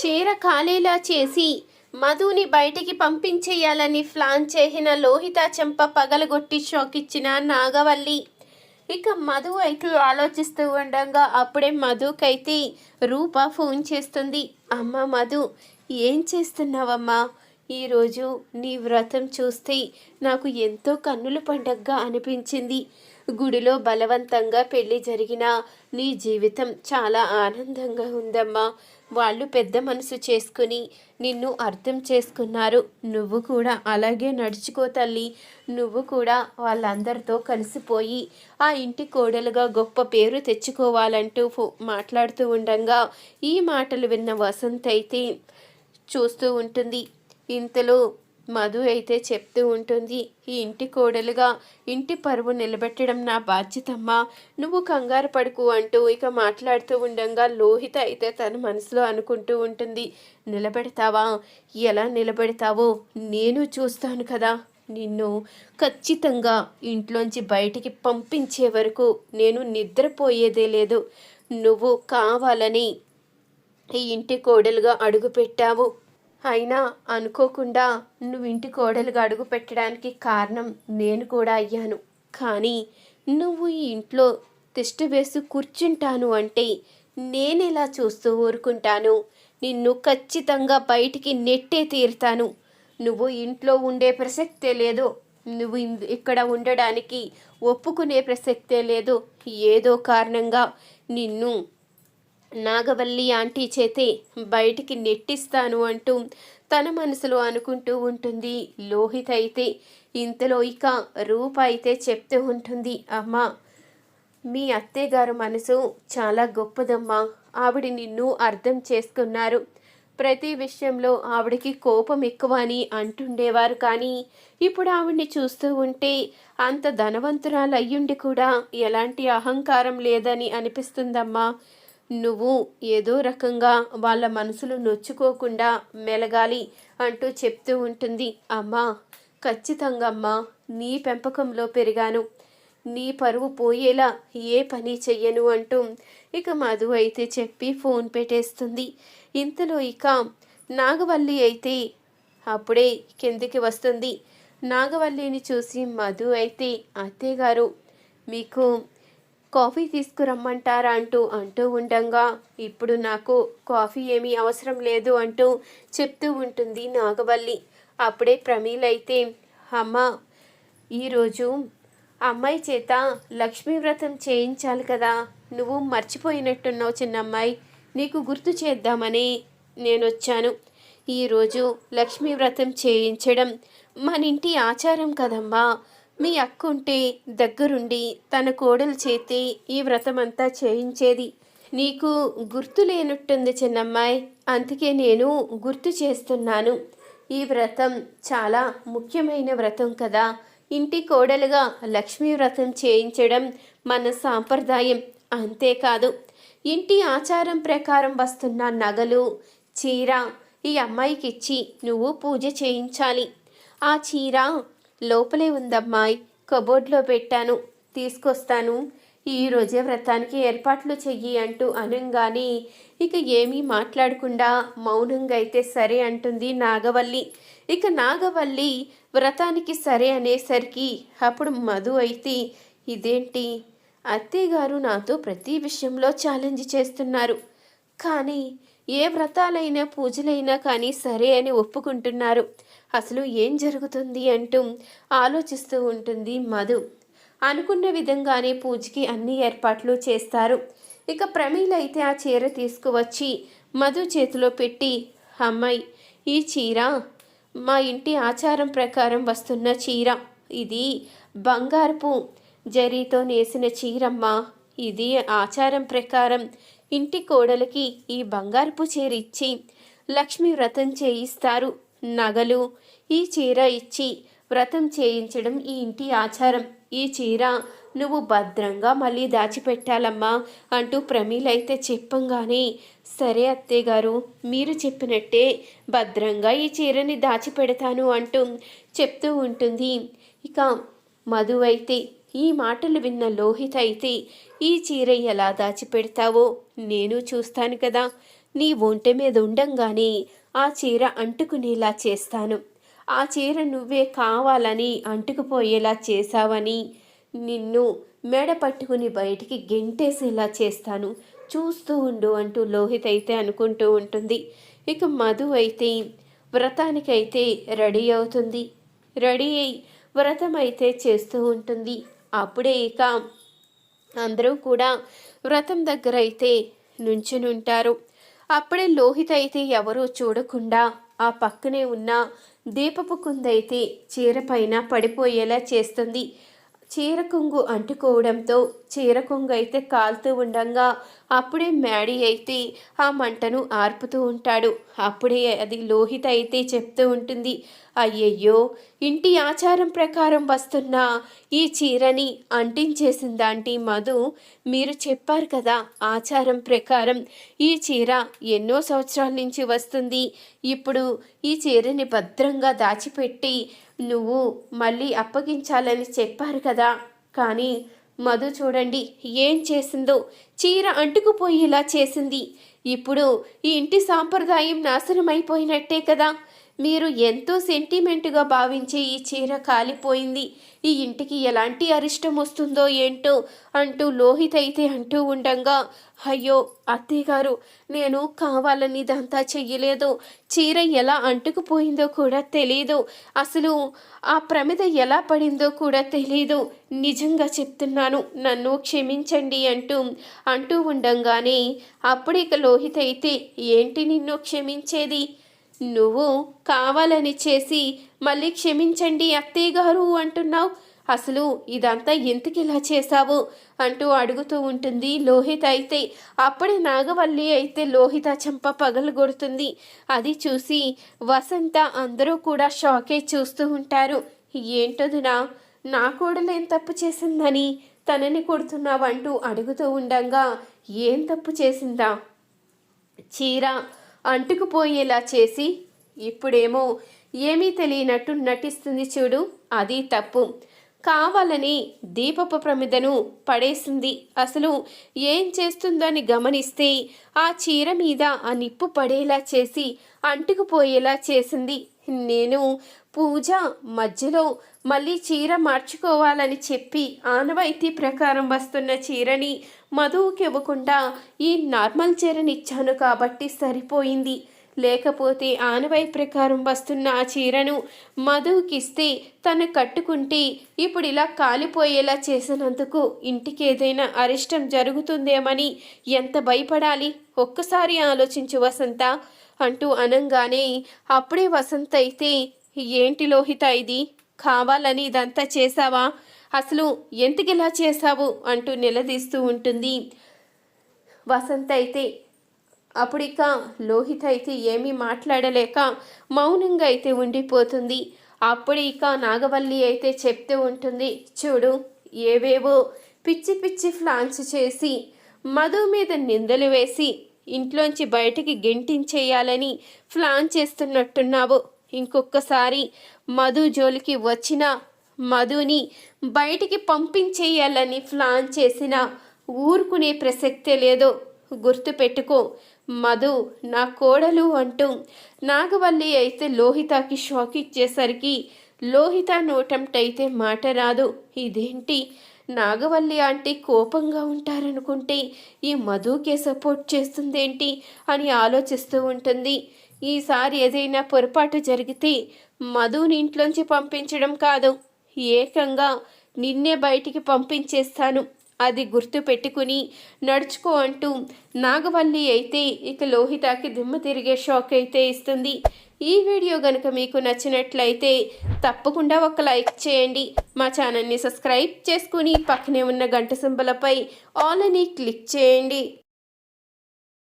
చీర ఖాళీలా చేసి మధుని బయటికి పంపించేయాలని ప్లాన్ చేసిన లోహిత చెంప పగలగొట్టి షాక్ ఇచ్చిన నాగవల్లి. ఇక మధు అయితే ఆలోచిస్తూ ఉండగా అప్పుడే మధుకైతే రూప ఫోన్ చేస్తుంది. అమ్మ మధు ఏం చేస్తున్నావమ్మా? ఈరోజు నీ వ్రతం చూస్తే నాకు ఎంతో కన్నుల పండగగా అనిపించింది. గుడిలో బలవంతంగా పెళ్ళి జరిగిన నీ జీవితం చాలా ఆనందంగా ఉందమ్మా. వాళ్ళు పెద్ద మనసు చేసుకుని నిన్ను అర్థం చేసుకున్నారు. నువ్వు కూడా అలాగే నడుచుకో తల్లి. నువ్వు కూడా వాళ్ళందరితో కలిసిపోయి ఆ ఇంటి కోడలుగా గొప్ప పేరు తెచ్చుకోవాలంటూ ఫో- మాట్లాడుతూ ఉండగా ఈ మాటలు విన్న వసంత్ అయితే చూస్తూ ఉంటుంది. ఇంతలో మధు అయితే చెప్తూ ఉంటుంది ఈ ఇంటి కోడలుగా ఇంటి పరువు నిలబెట్టడం నా బాధ్యతమ్మా. నువ్వు కంగారు పడుకు అంటూ ఇక మాట్లాడుతూ ఉండగా లోహిత అయితే తన మనసులో అనుకుంటూ ఉంటుంది నిలబెడతావా? ఎలా నిలబెడతావో? నేను చూస్తాను కదా. నిన్ను ఖచ్చితంగా ఇంట్లోంచి బయటికి పంపించే వరకు నేను నిద్రపోయేదే లేదు. నువ్వు కావాలని ఈ ఇంటి కోడలుగా అడుగుపెట్టావు. అయినా అనుకోకుండా నువ్వు ఇంటి కోడలుగా అడుగు పెట్టడానికి కారణం నేను కూడా అయ్యాను. కానీ నువ్వు ఈ ఇంట్లో తిష్ట వేసి కూర్చుంటాను అంటే నేనెలా చూస్తూ ఊరుకుంటాను? నిన్ను ఖచ్చితంగా బయటికి నెట్టే తీరుతాను. నువ్వు ఇంట్లో ఉండే ప్రసక్తే లేదు. నువ్వు ఇక్కడ ఉండడానికి ఒప్పుకునే ప్రసక్తే లేదు. ఏదో కారణంగా నిన్ను నాగవల్లి ఆంటీ చేతే బయటికి నెట్టిస్తాను అంటూ తన మనసులో అనుకుంటూ ఉంటుంది. లోహిత్ అయితే ఇంతలో ఇక రూప అయితే చెప్తూ ఉంటుంది అమ్మా మీ అత్తయ్యగారు మనసు చాలా గొప్పదమ్మా. ఆవిడ నిన్ను అర్థం చేసుకున్నారు. ప్రతి విషయంలో ఆవిడకి కోపం ఎక్కువ అని అంటుండేవారు. కానీ ఇప్పుడు ఆవిడ్ని చూస్తూ ఉంటే అంత ధనవంతురాలు అయ్యుండి కూడా ఎలాంటి అహంకారం లేదని అనిపిస్తుందమ్మా. నువ్వు ఏదో రకంగా వాళ్ళ మనసులు నొచ్చుకోకుండా మెలగాలి అంటూ చెప్తూ ఉంటుంది. అమ్మా ఖచ్చితంగా అమ్మా నీ పెంపకంలో పెరిగాను. నీ పరువు పోయేలా ఏ పని చెయ్యను అంటూ ఇక మధు అయితే చెప్పి ఫోన్ పెట్టేస్తుంది. ఇంతలో ఇక నాగవల్లి అయితే అప్పుడే కిందికి వస్తుంది. నాగవల్లిని చూసి మధు అయితే అత్తయ్య గారు మీకు కాఫీ తీసుకురమ్మంటారా అంటూ అంటూ ఉండగా. ఇప్పుడు నాకు కాఫీ ఏమీ అవసరం లేదు అంటూ చెప్తూ ఉంటుంది నాగవల్లి. అప్పుడే ప్రమీలైతే అమ్మ ఈరోజు అమ్మాయి చేత లక్ష్మీ వ్రతం చేయించాలి కదా. నువ్వు మర్చిపోయినట్టున్నావు చిన్నమ్మాయి. నీకు గుర్తు చేద్దామని నేను వచ్చాను ఈరోజు లక్ష్మీ వ్రతం చేయించడం మన ఇంటి ఆచారం కదమ్మా. మీ అక్కుంటే దగ్గరుండి తన కోడలు చేతి ఈ వ్రతం అంతా చేయించేది. నీకు గుర్తు లేనట్టుంది చిన్నమ్మాయి. అందుకే నేను గుర్తు చేస్తున్నాను. ఈ వ్రతం చాలా ముఖ్యమైన వ్రతం కదా. ఇంటి కోడలుగా లక్ష్మీ వ్రతం చేయించడం మన సాంప్రదాయం. అంతేకాదు ఇంటి ఆచారం ప్రకారం వస్తున్న నగలు చీర ఈ అమ్మాయికి ఇచ్చి నువ్వు పూజ చేయించాలి. ఆ చీర లోపలే ఉందమ్మాయి కబోర్డ్లో పెట్టాను తీసుకొస్తాను. ఈ రోజే వ్రతానికి ఏర్పాట్లు చెయ్యి అంటూ అనంగానే ఇక ఏమీ మాట్లాడకుండా మౌనంగా అయితే సరే అంటుంది నాగవల్లి. ఇక నాగవల్లి వ్రతానికి సరే అనేసరికి అప్పుడు మధు అయితే ఇదేంటి? అత్తయ్య గారు నాతో ప్రతి విషయంలో ఛాలెంజ్ చేస్తున్నారు. కానీ ఏ వ్రతాలైనా పూజలైనా కానీ సరే అని ఒప్పుకుంటున్నారు. అసలు ఏం జరుగుతుంది అంటూ ఆలోచిస్తూ ఉంటుంది మధు. అనుకున్న విధంగానే పూజకి అన్ని ఏర్పాట్లు చేస్తారు. ఇక ప్రమీలైతే ఆ చీర తీసుకువచ్చి మధు చేతిలో పెట్టి అమ్మాయి ఈ చీర మా ఇంటి ఆచారం ప్రకారం వస్తున్న చీర. ఇది బంగారపు జరీతో నేసిన చీరమ్మ. ఇది ఆచారం ప్రకారం ఇంటి కోడలికి ఈ బంగారపు చీర ఇచ్చి లక్ష్మి వ్రతం చేయిస్తారు. నగలు ఈ చీర ఇచ్చి వ్రతం చేయించడం ఈ ఇంటి ఆచారం. ఈ చీర నువ్వు భద్రంగా మళ్ళీ దాచిపెట్టాలమ్మా అంటూ ప్రమీలైతే చెప్పంగానే సరే అత్తయ్య గారు మీరు చెప్పినట్టే భద్రంగా ఈ చీరని దాచిపెడతాను అంటూ చెప్తూ ఉంటుంది. ఇక మధు అయితే ఈ మాటలు విన్న లోహిత అయితే ఈ చీర ఎలా దాచిపెడతావో? నేను చూస్తాను కదా. నీ ఒంటె మీద ఉండంగానే ఆ చీర అంటుకునేలా చేస్తాను. ఆ చీర నువ్వే కావాలని అంటుకుపోయేలా చేశావని నిన్ను మెడ పట్టుకుని బయటికి గెంటేసేలా చేస్తాను. చూస్తూ ఉండు అంటూ లోహిత్ అయితే అనుకుంటూ ఉంటుంది. ఇక మధు అయితే వ్రతానికైతే రెడీ అవుతుంది. రెడీ అయి వ్రతం అయితే చేస్తూ ఉంటుంది. అప్పుడే ఇక అందరూ కూడా వ్రతం దగ్గర అయితే నుంచునుంటారు. అప్పుడే లోహిత అయితే ఎవరూ చూడకుండా ఆ పక్కనే ఉన్న దీపపు కుందైతే చీర పైన పడిపోయేలా చేస్తుంది. చీర కొంగు అంటుకోవడంతో చీర కొంగు అయితే కాలుతూ ఉండంగా అప్పుడే మ్యాడీ అయితే ఆ మంటను ఆర్పుతూ ఉంటాడు. అప్పుడే అది లోహిత అయితే చెప్తూ ఉంటుంది అయ్యయ్యో ఇంటి ఆచారం ప్రకారం వస్తున్న ఈ చీరని అంటించేసిందాంటి మధు. మీరు చెప్పారు కదా ఆచారం ప్రకారం ఈ చీర ఎన్నో సంవత్సరాల నుంచి వస్తుంది. ఇప్పుడు ఈ చీరని భద్రంగా దాచిపెట్టి నువ్వు మళ్ళీ అప్పగించాలని చెప్పారు కదా. కానీ మధు చూడండి ఏం చేసిందో. చీర అంటుకుపోయేలా చేసింది. ఇప్పుడు ఈ ఇంటి సాంప్రదాయం నాశనం అయిపోయినట్టే కదా. మీరు ఎంతో సెంటిమెంట్గా భావించే ఈ చీర కాలిపోయింది. ఈ ఇంటికి ఎలాంటి అరిష్టం వస్తుందో ఏంటో అంటూ లోహిత్ అయితే అంటూ ఉండంగా అయ్యో అత్తయ్య గారు నేను కావాలని ఇదంతా చెయ్యలేదు. చీర ఎలా అంటుకుపోయిందో కూడా తెలియదు అసలు ఆ ప్రమిద ఎలా పడిందో కూడా తెలియదు నిజంగా చెప్తున్నాను నన్ను క్షమించండి అంటూ అంటూ ఉండంగానే అప్పుడిక లోహిత్ అయితే ఏంటి నిన్ను క్షమించేది? నువ్వు కావాలని చేసి మళ్ళీ క్షమించండి అత్తయ్య గారు అంటున్నావు. అసలు ఇదంతా ఎందుకు ఇలా చేశావు? అంటూ అడుగుతూ ఉంటుంది లోహిత అయితే. అప్పుడే నాగవల్లి అయితే లోహిత చెంప పగలగొడుతుంది అది చూసి వసంత అందరూ కూడా షాకే చూస్తూ ఉంటారు. ఏంటోదినా నా? కోడలేం తప్పు చేసిందని తనని కొడుతున్నావంటూ అడుగుతూ ఉండంగా ఏం తప్పు చేసిందా? చీర అంటుకుపోయేలా చేసి ఇప్పుడేమో ఏమీ తెలియనట్టు నటిస్తుంది చూడు అది తప్పు. కావాలని దీపపు ప్రమిదను పడేసింది. అసలు ఏం చేస్తుందని గమనిస్తే ఆ చీర మీద ఆ నిప్పు పడేలా చేసి అంటుకుపోయేలా చేసింది. నేను పూజ మధ్యలో మళ్ళీ చీర మార్చుకోవాలని చెప్పి ఆనవాయితీ ప్రకారం వస్తున్న చీరని మధువుకి ఇవ్వకుండా ఈ నార్మల్ చీరని ఇచ్చాను కాబట్టి సరిపోయింది. లేకపోతే ఆనవాయి ప్రకారం వస్తున్న ఆ చీరను మధువుకిస్తే తను కట్టుకుంటే ఇప్పుడు ఇలా కాలిపోయేలా చేసినందుకు ఇంటికి ఏదైనా అరిష్టం జరుగుతుందేమని ఎంత భయపడాలి? ఒక్కసారి ఆలోచించు వసంత అంటూ అనంగానే అప్పుడే వసంత అయితే ఏంటి లోహిత ఇది? కావాలని ఇదంతా చేశావా? అసలు ఎందుకు ఇలా చేశావు? అంటూ నిలదీస్తూ ఉంటుంది. వసంత అయితే అప్పుడిక లోహిత అయితే ఏమీ మాట్లాడలేక మౌనంగా అయితే ఉండిపోతుంది. అప్పుడు ఇక నాగవల్లి అయితే చెప్తూ ఉంటుంది చూడు ఏవేవో పిచ్చి పిచ్చి ఫ్లాన్స్ చేసి మధు మీద నిందలు వేసి ఇంట్లోంచి బయటికి గెంటించేయాలని ప్లాన్ చేస్తున్నట్టున్నావు. ఇంకొకసారి మధు జోలికి వచ్చిన మధుని బయటికి పంపించేయాలని ప్లాన్ చేసిన ఊరుకునే ప్రసక్తే లేదో గుర్తుపెట్టుకో. మధు నా కోడలు అంటూ నాగవల్లి అయితే లోహితకి షాక్ ఇచ్చేసరికి లోహిత నోటంటైతే మాట రాదు. ఇదేంటి? నాగవల్లి ఆంటీ కోపంగా ఉంటారనుకుంటే ఈ మధుకే సపోర్ట్ చేస్తుందేంటి అని ఆలోచిస్తూ ఉంటుంది. ఈసారి ఏదైనా పొరపాటు జరిగితే మధుని ఇంట్లోంచి పంపించడం కాదు. ఏకంగా నిన్నే బయటికి పంపించేస్తాను. అది గుర్తు పెట్టుకుని నడుచుకో అంటూ నాగవల్లి అయితే ఇక లోహితాకి దిమ్మ తిరిగే షాక్ అయితే ఇస్తుంది. ఈ వీడియో కనుక మీకు నచ్చినట్లయితే తప్పకుండా ఒక లైక్ చేయండి. మా ఛానల్ని సబ్స్క్రైబ్ చేసుకుని పక్కనే ఉన్న గంట సింబలపై ఆల్ అని క్లిక్ చేయండి.